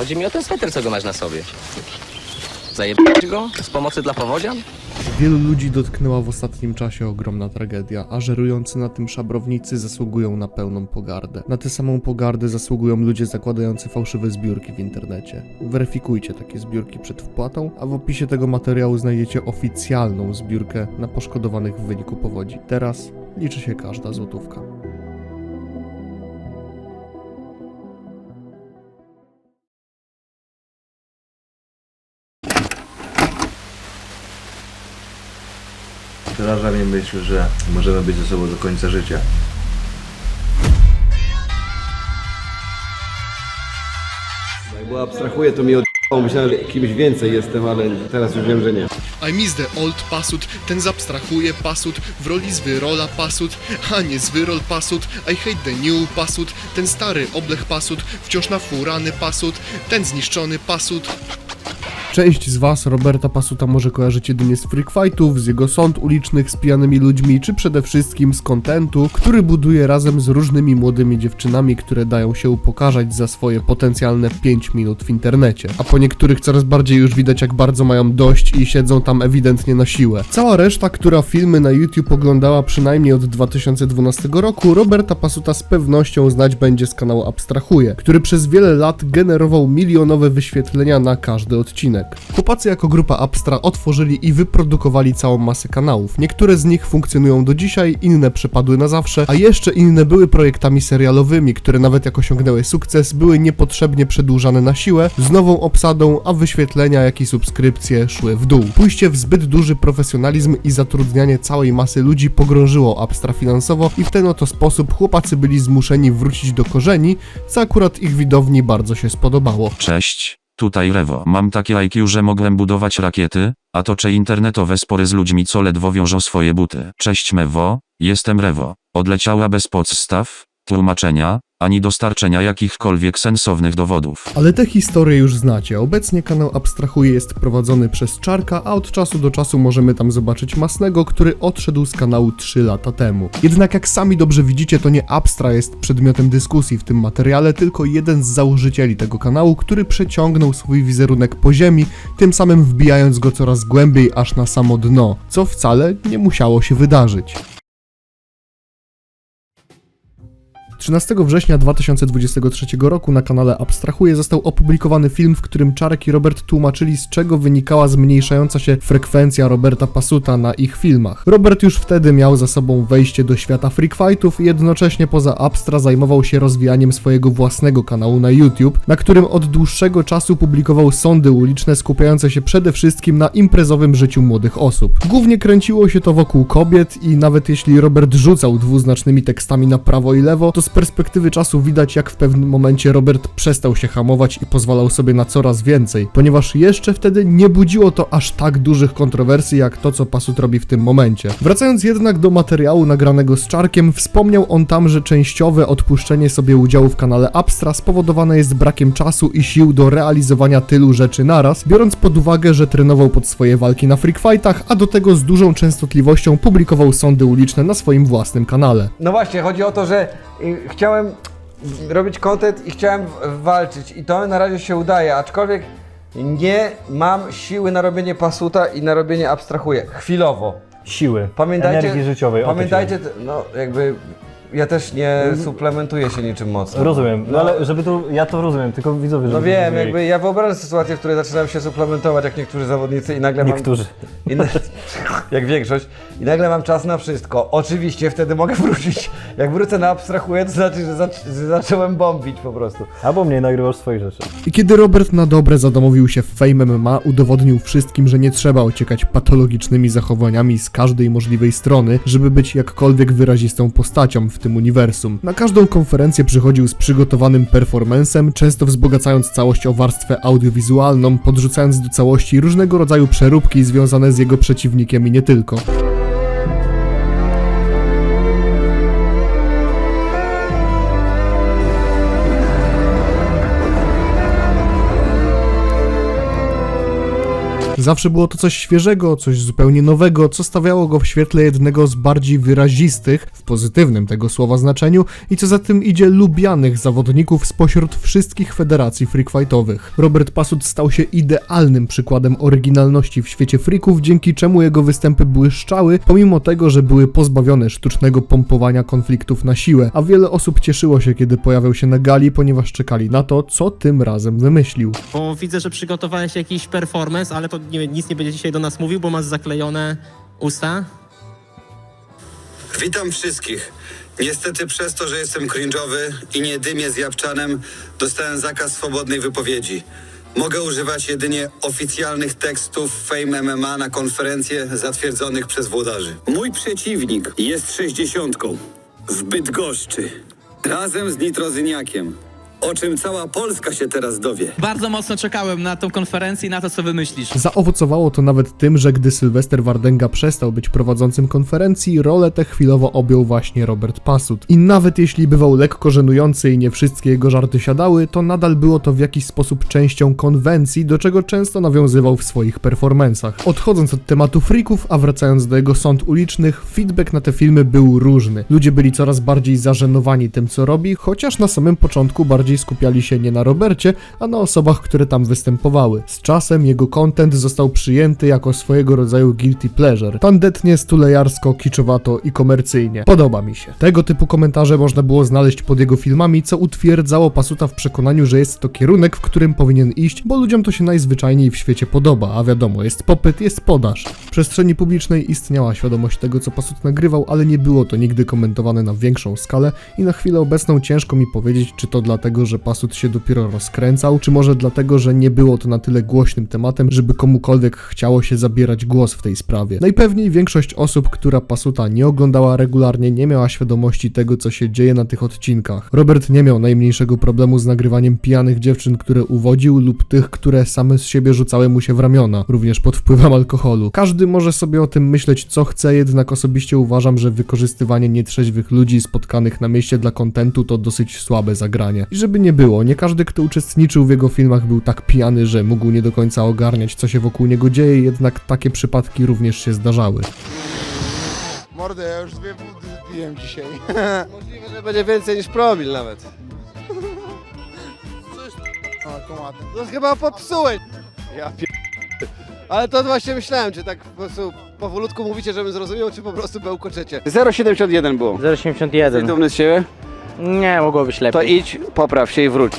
Chodzi mi o ten sweter, co go masz na sobie. Zajebać go? Z pomocy dla powodzian? Wielu ludzi dotknęła w ostatnim czasie ogromna tragedia, a żerujący na tym szabrownicy zasługują na pełną pogardę. Na tę samą pogardę zasługują ludzie zakładający fałszywe zbiórki w internecie. Weryfikujcie takie zbiórki przed wpłatą, a w opisie tego materiału znajdziecie oficjalną zbiórkę na poszkodowanych w wyniku powodzi. Teraz liczy się każda złotówka. Przeraża mnie myśl, że możemy być ze sobą do końca życia. Bo abstrahuję, to mi od... Myślałem, że kimś więcej jestem, ale teraz już wiem, że nie. I miss the old pasut, ten zabstrahuje pasut, w roli zwyrola pasut, a nie zwyrol pasut, I hate the new pasut, ten stary oblech pasut, wciąż nafurany pasut, ten zniszczony pasut. Część z was Roberta Pasuta może kojarzyć jedynie z freak fightów, z jego sąd ulicznych z pijanymi ludźmi, czy przede wszystkim z kontentu, który buduje razem z różnymi młodymi dziewczynami, które dają się upokarzać za swoje potencjalne 5 minut w internecie. A po niektórych coraz bardziej już widać jak bardzo mają dość i siedzą tam ewidentnie na siłę. Cała reszta, która filmy na YouTube oglądała przynajmniej od 2012 roku, Roberta Pasuta z pewnością znać będzie z kanału Abstrahuje, który przez wiele lat generował milionowe wyświetlenia na każdy odcinek. Chłopacy jako grupa Abstra otworzyli i wyprodukowali całą masę kanałów. Niektóre z nich funkcjonują do dzisiaj, inne przepadły na zawsze, a jeszcze inne były projektami serialowymi, które nawet jak osiągnęły sukces, były niepotrzebnie przedłużane na siłę, z nową obsadą, a wyświetlenia, jak i subskrypcje szły w dół. Pójście w zbyt duży profesjonalizm i zatrudnianie całej masy ludzi pogrążyło Abstra finansowo i w ten oto sposób chłopacy byli zmuszeni wrócić do korzeni, co akurat ich widowni bardzo się spodobało. Cześć, tutaj Rewo. Mam takie IQ, że mogłem budować rakiety, a toczę internetowe spory z ludźmi, co ledwo wiążą swoje buty. Cześć Mewo, jestem Rewo. Odleciała bez podstaw, tłumaczenia, ani dostarczenia jakichkolwiek sensownych dowodów. Ale te historie już znacie. Obecnie kanał Abstrahuje jest prowadzony przez Czarka, a od czasu do czasu możemy tam zobaczyć Masnego, który odszedł z kanału 3 lata temu. Jednak jak sami dobrze widzicie, to nie Abstra jest przedmiotem dyskusji w tym materiale, tylko jeden z założycieli tego kanału, który przeciągnął swój wizerunek po ziemi, tym samym wbijając go coraz głębiej aż na samo dno, co wcale nie musiało się wydarzyć. 13 września 2023 roku na kanale Abstrahuje został opublikowany film, w którym Czarek i Robert tłumaczyli, z czego wynikała zmniejszająca się frekwencja Roberta Pasuta na ich filmach. Robert już wtedy miał za sobą wejście do świata freak fightów i jednocześnie poza Abstra zajmował się rozwijaniem swojego własnego kanału na YouTube, na którym od dłuższego czasu publikował sądy uliczne skupiające się przede wszystkim na imprezowym życiu młodych osób. Głównie kręciło się to wokół kobiet i nawet jeśli Robert rzucał dwuznacznymi tekstami na prawo i lewo, to perspektywy czasu widać jak w pewnym momencie Robert przestał się hamować i pozwalał sobie na coraz więcej, ponieważ jeszcze wtedy nie budziło to aż tak dużych kontrowersji jak to co Pasut robi w tym momencie. Wracając jednak do materiału nagranego z Czarkiem, wspomniał on tam, że częściowe odpuszczenie sobie udziału w kanale Abstra spowodowane jest brakiem czasu i sił do realizowania tylu rzeczy naraz, biorąc pod uwagę, że trenował pod swoje walki na freak fightach, a do tego z dużą częstotliwością publikował sądy uliczne na swoim własnym kanale. No właśnie, chodzi o to, że y, chciałem robić content i chciałem walczyć i to na razie się udaje, aczkolwiek nie mam siły na robienie pasuta i na robienie abstrahuję. Chwilowo. siły, Pamiętajcie, energii życiowej. o to Pamiętajcie, t- no jakby ja też nie suplementuję się niczym mocno. Rozumiem, no ale żeby tu, ja to rozumiem, tylko widzowie, żeby No wiem, zrozumieli. jakby ja wyobrażam sobie sytuację, w której zaczynam się suplementować jak niektórzy zawodnicy i nagle Niektórzy. mam... I na, jak większość. I nagle mam czas na wszystko. Oczywiście wtedy mogę wrócić. Jak wrócę na abstrahuję, to znaczy, że, zac że zacząłem bombić po prostu. Albo mniej nagrywasz swoich rzeczy. I kiedy Robert na dobre zadomowił się w Fame MMA, udowodnił wszystkim, że nie trzeba ociekać patologicznymi zachowaniami z każdej możliwej strony, żeby być jakkolwiek wyrazistą postacią w tym uniwersum. Na każdą konferencję przychodził z przygotowanym performancem, często wzbogacając całość o warstwę audiowizualną, podrzucając do całości różnego rodzaju przeróbki związane z jego przeciwnikiem i nie tylko. Zawsze było to coś świeżego, coś zupełnie nowego, co stawiało go w świetle jednego z bardziej wyrazistych, w pozytywnym tego słowa znaczeniu, i co za tym idzie lubianych zawodników spośród wszystkich federacji freakfightowych. Robert Pasut stał się idealnym przykładem oryginalności w świecie freaków, dzięki czemu jego występy błyszczały, pomimo tego, że były pozbawione sztucznego pompowania konfliktów na siłę, a wiele osób cieszyło się, kiedy pojawiał się na gali, ponieważ czekali na to, co tym razem wymyślił. Bo widzę, że przygotowałeś jakiś performance, ale to nie, nic nie będzie dzisiaj do nas mówił, bo masz zaklejone usta. Witam wszystkich. Niestety przez to, że jestem cringe'owy i nie dymię z Japczanem, dostałem zakaz swobodnej wypowiedzi. Mogę używać jedynie oficjalnych tekstów Fame MMA na konferencje zatwierdzonych przez włodarzy. Mój przeciwnik jest sześćdziesiątką w Bydgoszczy. Razem z Nitrozyniakiem. O czym cała Polska się teraz dowie. Bardzo mocno czekałem na tą konferencję i na to, co wymyślisz. Zaowocowało to nawet tym, że gdy Sylwester Wardenga przestał być prowadzącym konferencji, rolę tę chwilowo objął właśnie Robert Pasut. I nawet jeśli bywał lekko żenujący i nie wszystkie jego żarty siadały, to nadal było to w jakiś sposób częścią konwencji, do czego często nawiązywał w swoich performansach. Odchodząc od tematu freaków, a wracając do jego sąd ulicznych, feedback na te filmy był różny. Ludzie byli coraz bardziej zażenowani tym, co robi, chociaż na samym początku bardziej skupiali się nie na Robercie, a na osobach, które tam występowały. Z czasem jego content został przyjęty jako swojego rodzaju guilty pleasure. Tandetnie, stulejarsko, kiczowato i komercyjnie. Podoba mi się. Tego typu komentarze można było znaleźć pod jego filmami, co utwierdzało Pasuta w przekonaniu, że jest to kierunek, w którym powinien iść, bo ludziom to się najzwyczajniej w świecie podoba, a wiadomo, jest popyt, jest podaż. W przestrzeni publicznej istniała świadomość tego, co Pasut nagrywał, ale nie było to nigdy komentowane na większą skalę i na chwilę obecną ciężko mi powiedzieć, czy to dlatego, że Pasut się dopiero rozkręcał, czy może dlatego, że nie było to na tyle głośnym tematem, żeby komukolwiek chciało się zabierać głos w tej sprawie. Najpewniej większość osób, która Pasuta nie oglądała regularnie, nie miała świadomości tego, co się dzieje na tych odcinkach. Robert nie miał najmniejszego problemu z nagrywaniem pijanych dziewczyn, które uwodził, lub tych, które same z siebie rzucały mu się w ramiona, również pod wpływem alkoholu. Każdy może sobie o tym myśleć, co chce, jednak osobiście uważam, że wykorzystywanie nietrzeźwych ludzi spotkanych na mieście dla kontentu to dosyć słabe zagranie. I żeby nie było, nie każdy, kto uczestniczył w jego filmach był tak pijany, że mógł nie do końca ogarniać, co się wokół niego dzieje, jednak takie przypadki również się zdarzały. Mordę, ja już dwie wody wypiłem dzisiaj. Możliwe, że będzie więcej niż promil nawet. O, komatem? No chyba popsułeś. Ja pier... Ale to właśnie myślałem, czy tak po prostu powolutku mówicie, żebym zrozumiał, czy po prostu bełkoczecie. 0,71 było. 081. Dumny z siebie? Nie, mogło być lepiej. To idź, popraw się i wróć.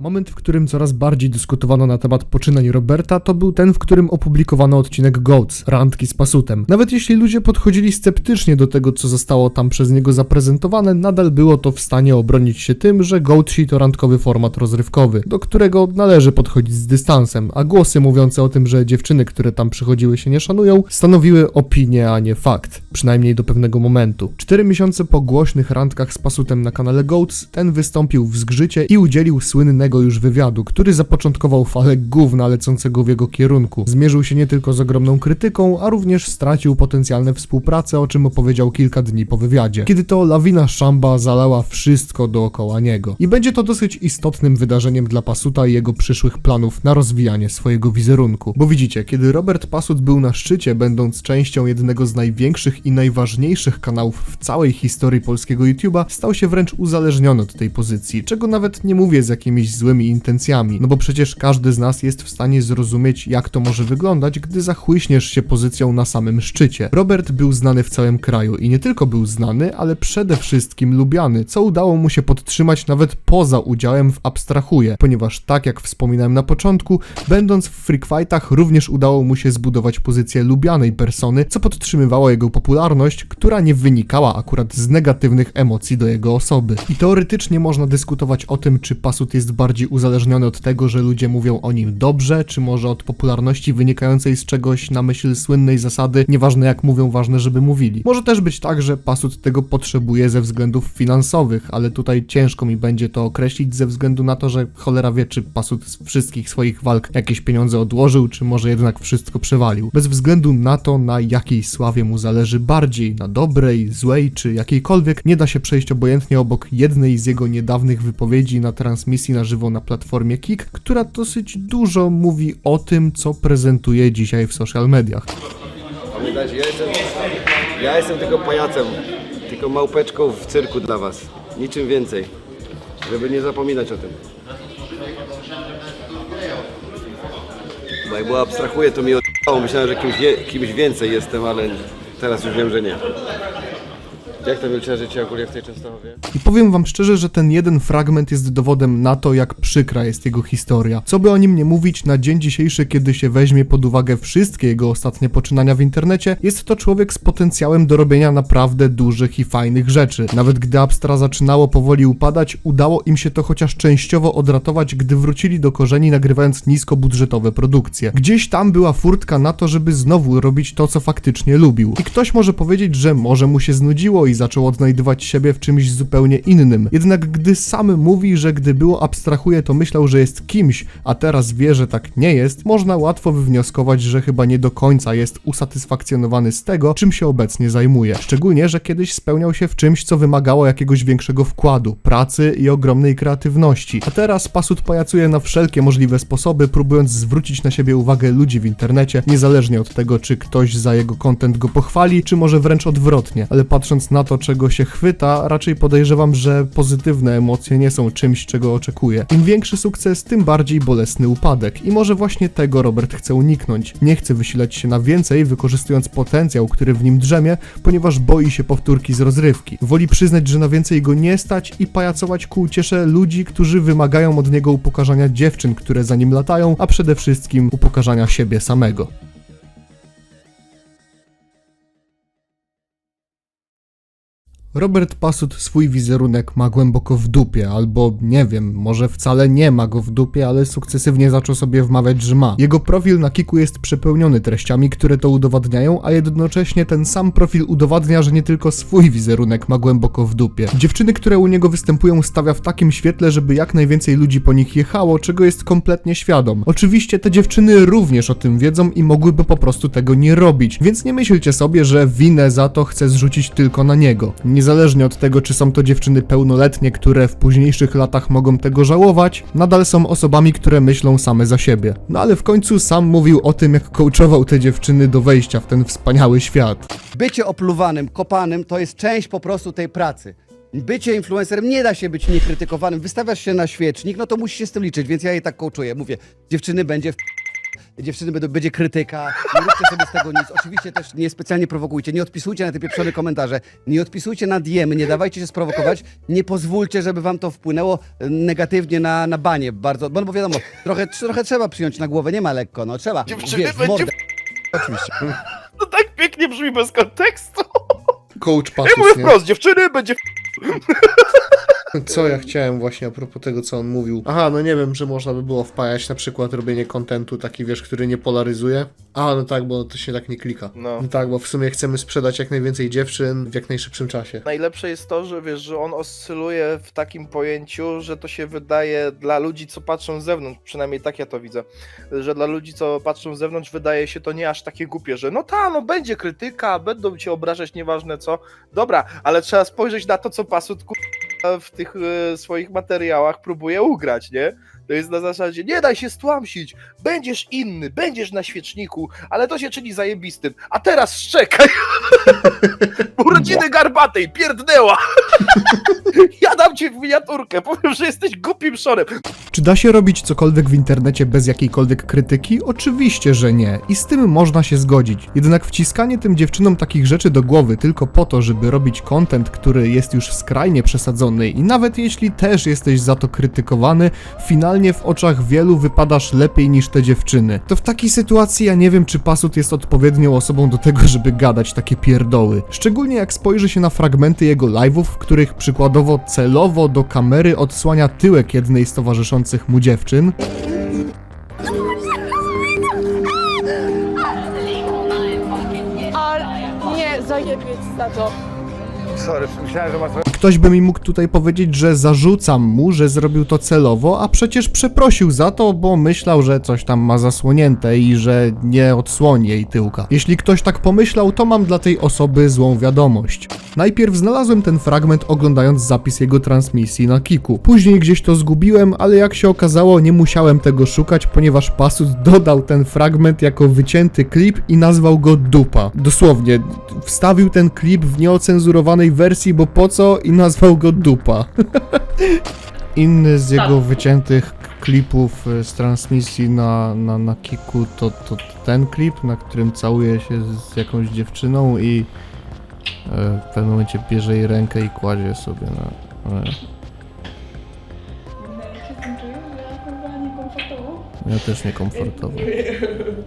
Moment, w którym coraz bardziej dyskutowano na temat poczynań Roberta, to był ten, w którym opublikowano odcinek Goats, randki z pasutem. Nawet jeśli ludzie podchodzili sceptycznie do tego, co zostało tam przez niego zaprezentowane, nadal było to w stanie obronić się tym, że Goatsi to randkowy format rozrywkowy, do którego należy podchodzić z dystansem, a głosy mówiące o tym, że dziewczyny, które tam przychodziły się nie szanują, stanowiły opinię, a nie fakt. Przynajmniej do pewnego momentu. Cztery miesiące po głośnych randkach z pasutem na kanale Goats, ten wystąpił w zgrzycie i udzielił słynnego już wywiadu, który zapoczątkował falę gówna lecącego w jego kierunku. Zmierzył się nie tylko z ogromną krytyką, a również stracił potencjalne współpracę, o czym opowiedział kilka dni po wywiadzie. Kiedy to lawina szamba zalała wszystko dookoła niego. I będzie to dosyć istotnym wydarzeniem dla Pasuta i jego przyszłych planów na rozwijanie swojego wizerunku. Bo widzicie, kiedy Robert Pasut był na szczycie, będąc częścią jednego z największych i najważniejszych kanałów w całej historii polskiego YouTube'a, stał się wręcz uzależniony od tej pozycji, czego nawet nie mówię z jakimiś złymi intencjami, no bo przecież każdy z nas jest w stanie zrozumieć, jak to może wyglądać, gdy zachłyśniesz się pozycją na samym szczycie. Robert był znany w całym kraju i nie tylko był znany, ale przede wszystkim lubiany, co udało mu się podtrzymać nawet poza udziałem w Abstrahuje, ponieważ tak jak wspominałem na początku, będąc w Freak Fightach również udało mu się zbudować pozycję lubianej persony, co podtrzymywało jego popularność, która nie wynikała akurat z negatywnych emocji do jego osoby. I teoretycznie można dyskutować o tym, czy Pasut jest bardziej uzależniony od tego, że ludzie mówią o nim dobrze, czy może od popularności wynikającej z czegoś na myśl słynnej zasady, nieważne jak mówią, ważne żeby mówili. Może też być tak, że Pasut tego potrzebuje ze względów finansowych, ale tutaj ciężko mi będzie to określić ze względu na to, że cholera wie, czy Pasut z wszystkich swoich walk jakieś pieniądze odłożył, czy może jednak wszystko przewalił. Bez względu na to, na jakiej sławie mu zależy bardziej, na dobrej, złej, czy jakiejkolwiek, nie da się przejść obojętnie obok jednej z jego niedawnych wypowiedzi na transmisji na żywo żywo na platformie Kik, która dosyć dużo mówi o tym, co prezentuje dzisiaj w social mediach. Pamiętajcie, ja jestem, ja jestem tylko pajacem, tylko małpeczką w cyrku dla was. Niczym więcej, żeby nie zapominać o tym. Bo jak było abstrahuję, to mi oddało. Myślałem, że kimś, kimś więcej jestem, ale teraz już wiem, że nie. Jak to wielcze życie ogólnie w tej Częstochowie? I powiem wam szczerze, że ten jeden fragment jest dowodem na to, jak przykra jest jego historia. Co by o nim nie mówić, na dzień dzisiejszy, kiedy się weźmie pod uwagę wszystkie jego ostatnie poczynania w internecie, jest to człowiek z potencjałem do robienia naprawdę dużych i fajnych rzeczy. Nawet gdy Abstra zaczynało powoli upadać, udało im się to chociaż częściowo odratować, gdy wrócili do korzeni, nagrywając niskobudżetowe produkcje. Gdzieś tam była furtka na to, żeby znowu robić to, co faktycznie lubił. I ktoś może powiedzieć, że może mu się znudziło i zaczął odnajdywać siebie w czymś zupełnie innym. Jednak gdy sam mówi, że gdy było abstrahuje, to myślał, że jest kimś, a teraz wie, że tak nie jest, można łatwo wywnioskować, że chyba nie do końca jest usatysfakcjonowany z tego, czym się obecnie zajmuje. Szczególnie, że kiedyś spełniał się w czymś, co wymagało jakiegoś większego wkładu, pracy i ogromnej kreatywności. A teraz Pasut pajacuje na wszelkie możliwe sposoby, próbując zwrócić na siebie uwagę ludzi w internecie, niezależnie od tego, czy ktoś za jego content go pochwali, czy może wręcz odwrotnie. Ale patrząc na to, czego się chwyta, raczej podejrzewam, że pozytywne emocje nie są czymś, czego oczekuje. Im większy sukces, tym bardziej bolesny upadek. I może właśnie tego Robert chce uniknąć. Nie chce wysilać się na więcej, wykorzystując potencjał, który w nim drzemie, ponieważ boi się powtórki z rozrywki. Woli przyznać, że na więcej go nie stać i pajacować ku uciesze ludzi, którzy wymagają od niego upokarzania dziewczyn, które za nim latają, a przede wszystkim upokarzania siebie samego. Robert Pasut swój wizerunek ma głęboko w dupie, albo nie wiem, może wcale nie ma go w dupie, ale sukcesywnie zaczął sobie wmawiać, że ma. Jego profil na Kiku jest przepełniony treściami, które to udowadniają, a jednocześnie ten sam profil udowadnia, że nie tylko swój wizerunek ma głęboko w dupie. Dziewczyny, które u niego występują, stawia w takim świetle, żeby jak najwięcej ludzi po nich jechało, czego jest kompletnie świadom. Oczywiście te dziewczyny również o tym wiedzą i mogłyby po prostu tego nie robić, więc nie myślcie sobie, że winę za to chce zrzucić tylko na niego. Niezależnie od tego, czy są to dziewczyny pełnoletnie, które w późniejszych latach mogą tego żałować, nadal są osobami, które myślą same za siebie. No ale w końcu sam mówił o tym, jak coachował te dziewczyny do wejścia w ten wspaniały świat. Bycie opluwanym, kopanym to jest część po prostu tej pracy. Bycie influencerem nie da się być niekrytykowanym. Wystawiasz się na świecznik, no to musisz się z tym liczyć, więc ja je tak coachuję. Mówię, dziewczyny będzie w... Dziewczyny będą, będzie krytyka, nie róbcie sobie z tego nic. Oczywiście też nie specjalnie prowokujcie, nie odpisujcie na te pieprzone komentarze, nie odpisujcie na diemy, nie dawajcie się sprowokować, nie pozwólcie, żeby wam to wpłynęło e, negatywnie na, na banie bardzo, bo, bo wiadomo, trochę, trochę trzeba przyjąć na głowę, nie ma lekko, no trzeba. Dziewczyny wiesz, w będzie mordę. Oczywiście. To tak pięknie brzmi bez kontekstu. Coach Ja mówię wprost, dziewczyny będzie Co ja chciałem właśnie a propos tego, co on mówił. Aha, no nie wiem, że można by było wpajać na przykład robienie kontentu taki, wiesz, który nie polaryzuje. A, no tak, bo to się tak nie klika. No. No tak, bo w sumie chcemy sprzedać jak najwięcej dziewczyn w jak najszybszym czasie. Najlepsze jest to, że wiesz, że on oscyluje w takim pojęciu, że to się wydaje dla ludzi, co patrzą z zewnątrz, przynajmniej tak ja to widzę, że dla ludzi, co patrzą z zewnątrz, wydaje się to nie aż takie głupie, że no ta, no będzie krytyka, będą cię obrażać, nieważne co. Dobra, ale trzeba spojrzeć na to, co Pasut w tych e, swoich materiałach próbuje ugrać, nie? To jest na zasadzie, nie daj się stłamsić, będziesz inny, będziesz na świeczniku, ale to się czyni zajebistym. A teraz szczekaj! Urodziny garbatej, pierdnęła! w miniaturkę, powiem, że jesteś głupim szorem. Czy da się robić cokolwiek w internecie bez jakiejkolwiek krytyki? Oczywiście, że nie. I z tym można się zgodzić. Jednak wciskanie tym dziewczynom takich rzeczy do głowy tylko po to, żeby robić content, który jest już skrajnie przesadzony i nawet jeśli też jesteś za to krytykowany, finalnie w oczach wielu wypadasz lepiej niż te dziewczyny. To w takiej sytuacji ja nie wiem, czy Pasut jest odpowiednią osobą do tego, żeby gadać takie pierdoły. Szczególnie jak spojrzy się na fragmenty jego live'ów, w których przykładowo celowo do kamery odsłania tyłek jednej z towarzyszących mu dziewczyn, Ale nie, zajebieć za to. Sorry, myślałem, że masz Ktoś by mi mógł tutaj powiedzieć, że zarzucam mu, że zrobił to celowo, a przecież przeprosił za to, bo myślał, że coś tam ma zasłonięte i że nie odsłoni jej tyłka. Jeśli ktoś tak pomyślał, to mam dla tej osoby złą wiadomość. Najpierw znalazłem ten fragment oglądając zapis jego transmisji na Kiku. Później gdzieś to zgubiłem, ale jak się okazało nie musiałem tego szukać, ponieważ Pasut dodał ten fragment jako wycięty klip i nazwał go Dupa. Dosłownie, wstawił ten klip w nieocenzurowanej wersji, bo po co i nazwał go Dupa. Inny z jego wyciętych klipów e, z transmisji na, na, na Kiku to, to ten klip, na którym całuje się z jakąś dziewczyną i w pewnym momencie bierze jej rękę i kładzie sobie na... ja też niekomfortowo.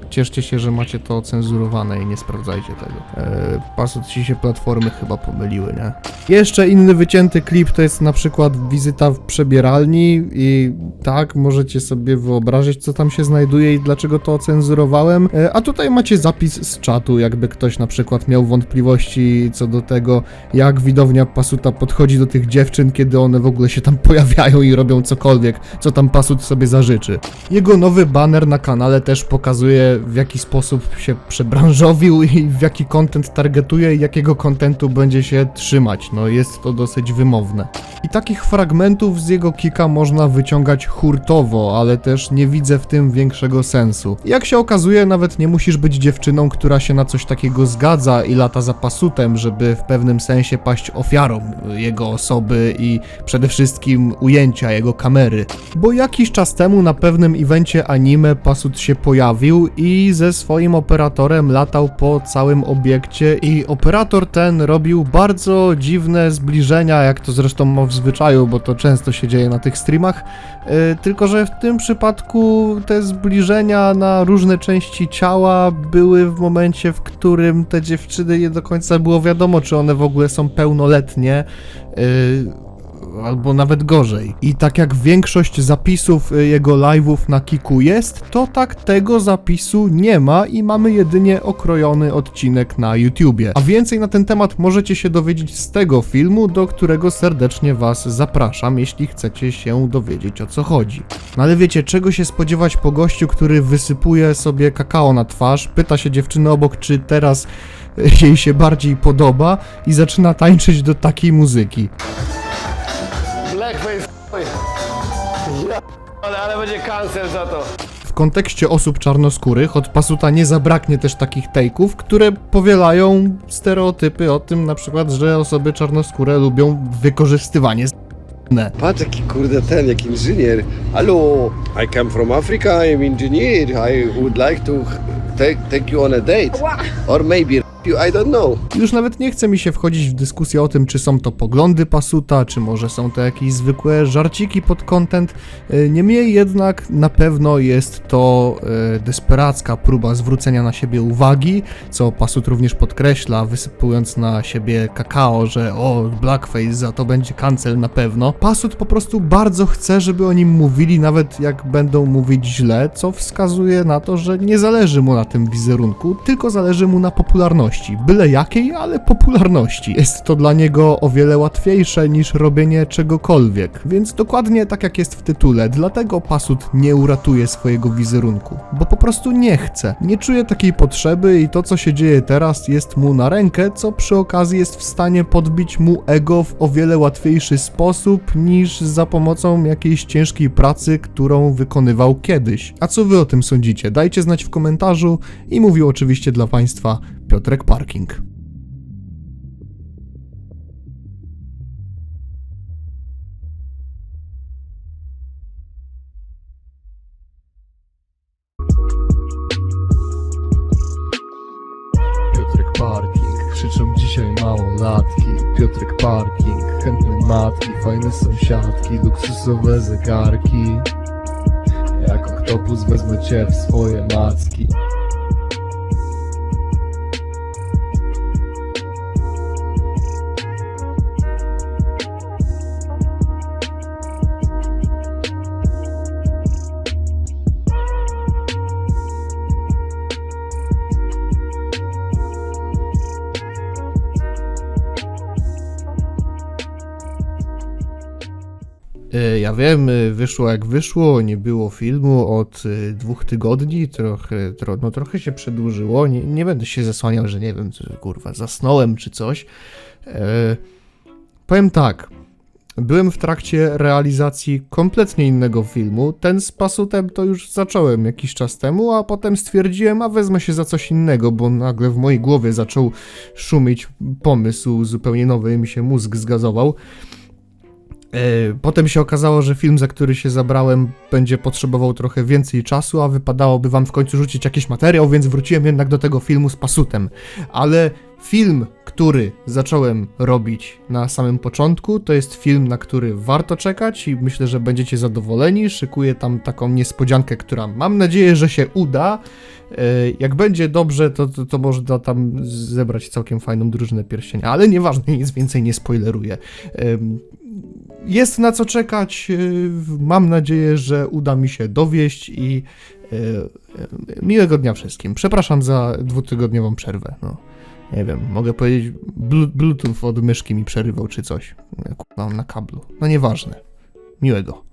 Cieszcie się, że macie to ocenzurowane i nie sprawdzajcie tego. E, pasut ci się platformy chyba pomyliły, nie? Jeszcze inny wycięty klip to jest na przykład wizyta w przebieralni i tak, możecie sobie wyobrazić, co tam się znajduje i dlaczego to ocenzurowałem. E, a tutaj macie zapis z czatu, jakby ktoś na przykład miał wątpliwości co do tego, jak widownia Pasuta podchodzi do tych dziewczyn, kiedy one w ogóle się tam pojawiają i robią cokolwiek, co tam Pasut sobie zażyczy. Jego nowy banner na kanale też pokazuje, w jaki sposób się przebranżowił i w jaki content targetuje i jakiego kontentu będzie się trzymać. No jest to dosyć wymowne. I takich fragmentów z jego kika można wyciągać hurtowo, ale też nie widzę w tym większego sensu. Jak się okazuje, nawet nie musisz być dziewczyną, która się na coś takiego zgadza i lata za pasutem, żeby w pewnym sensie paść ofiarą jego osoby i przede wszystkim ujęcia jego kamery. Bo jakiś czas temu na pewnym evencie anime Pasut się pojawił i ze swoim operatorem latał po całym obiekcie i operator ten robił bardzo dziwne zbliżenia, jak to zresztą ma w zwyczaju, bo to często się dzieje na tych streamach, yy, tylko że w tym przypadku te zbliżenia na różne części ciała były w momencie, w którym te dziewczyny nie do końca było wiadomo, czy one w ogóle są pełnoletnie. Yy, albo nawet gorzej. I tak jak większość zapisów y, jego live'ów na Kiku jest, to tak tego zapisu nie ma i mamy jedynie okrojony odcinek na YouTubie. A więcej na ten temat możecie się dowiedzieć z tego filmu, do którego serdecznie was zapraszam, jeśli chcecie się dowiedzieć o co chodzi. No ale wiecie, czego się spodziewać po gościu, który wysypuje sobie kakao na twarz, pyta się dziewczyny obok, czy teraz jej się bardziej podoba i zaczyna tańczyć do takiej muzyki. Ale, ale będzie cancel za to. W kontekście osób czarnoskórych od Pasuta nie zabraknie też takich take'ów, które powielają stereotypy o tym na przykład, że osoby czarnoskóre lubią wykorzystywanie. Patrz jaki kurde ten, jak inżynier. Halo, I come from Africa, I'm engineer. I would like to take, take you on a date. Or maybe you, I don't know. Już nawet nie chce mi się wchodzić w dyskusję o tym, czy są to poglądy Pasuta, czy może są to jakieś zwykłe żarciki pod content. E, Niemniej jednak na pewno jest to e, desperacka próba zwrócenia na siebie uwagi, co Pasut również podkreśla, wysypując na siebie kakao, że o, blackface, za to będzie cancel na pewno. Pasut po prostu bardzo chce, żeby o nim mówili, nawet jak będą mówić źle, co wskazuje na to, że nie zależy mu na tym wizerunku, tylko zależy mu na popularności. Byle jakiej, ale popularności. Jest to dla niego o wiele łatwiejsze niż robienie czegokolwiek, więc dokładnie tak jak jest w tytule, dlatego Pasut nie uratuje swojego wizerunku, bo po prostu nie chce. Nie czuje takiej potrzeby i to co się dzieje teraz jest mu na rękę, co przy okazji jest w stanie podbić mu ego w o wiele łatwiejszy sposób niż za pomocą jakiejś ciężkiej pracy, którą wykonywał kiedyś. A co wy o tym sądzicie? Dajcie znać w komentarzu i mówił oczywiście dla Państwa Piotrek Parking. Piotrek Parking, krzyczą dzisiaj małolatki Piotrek Parking, chętne matki, fajne sąsiadki, luksusowe zegarki. Jak oktopus wezmę cię w swoje macki Ja wiem, wyszło jak wyszło, nie było filmu od e, dwóch tygodni, trochę, tro, no trochę się przedłużyło, nie, nie będę się zasłaniał, że nie wiem, czy, kurwa, zasnąłem czy coś. E, powiem tak. Byłem w trakcie realizacji kompletnie innego filmu. Ten z pasutem to już zacząłem jakiś czas temu, a potem stwierdziłem, a wezmę się za coś innego, bo nagle w mojej głowie zaczął szumieć pomysł zupełnie nowy, mi się mózg zgazował. E, Potem się okazało, że film, za który się zabrałem, będzie potrzebował trochę więcej czasu, a wypadałoby wam w końcu rzucić jakiś materiał, więc wróciłem jednak do tego filmu z pasutem. Ale film, który zacząłem robić na samym początku, to jest film, na który warto czekać i myślę, że będziecie zadowoleni. Szykuję tam taką niespodziankę, która mam nadzieję, że się uda. E, Jak będzie dobrze, to, to, to można tam zebrać całkiem fajną drużynę pierścienia, ale nieważne, nic więcej nie spoileruję. Jest na co czekać. yy, Mam nadzieję, że uda mi się dowieść i yy, yy, miłego dnia wszystkim. Przepraszam za dwutygodniową przerwę. No, nie wiem, mogę powiedzieć, blu- Bluetooth od myszki mi przerywał czy coś. Kurwa, na kablu. No nieważne. Miłego.